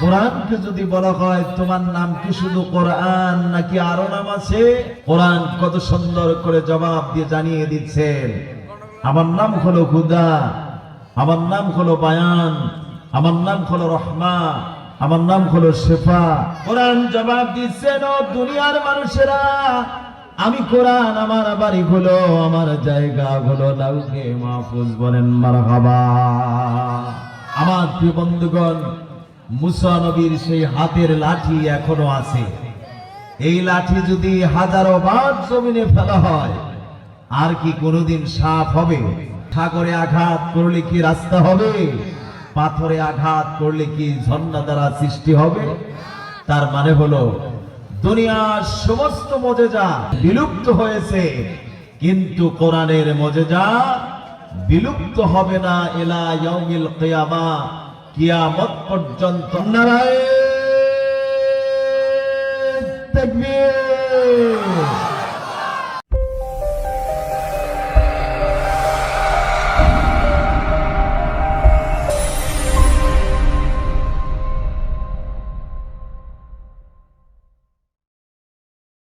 কোরআনকে যদি বলা হয়, তোমার নাম কি শুধু কোরআন নাকি আরও নাম আছে? কোরআন কত সুন্দর করে জবাব দিয়ে জানিয়ে দিচ্ছেন। আমার নাম হলো হুদা, আমার নাম হলো বায়ান, আমার নাম হলো রহমা, আমার নাম হলো শেফা। কোরআন জবাব দিচ্ছেন, ও দুনিয়ার মানুষেরা, আমি কোরআন আমার বাড়ি হলো, আমার জায়গা হলো লাউকে মাহফুজ বলেন, মারহাবা। আমার প্রিয় বন্ধুগণ মুসা নবীর সেই হাতের লাঠি এখনও আছে। এই লাঠি যদি হাজারো বার জমিনে ফেলা হয়, আর কি কোনোদিন সাফ হবে? সাগরে আঘাত করলে কি রাস্তা হবে? পাথরে আঘাত করলে কি ঝর্ণা দ্বারা সৃষ্টি হবে? তার মানে হলো, দুনিয়ার সমস্ত মজেজা বিলুপ্ত হয়েছে, কিন্তু কোরআনের মজেজা বিলুপ্ত হবে না এলা ইয়াউমিল কিয়ামা। কিয়ামত পর্যন্ত। নারায়ণ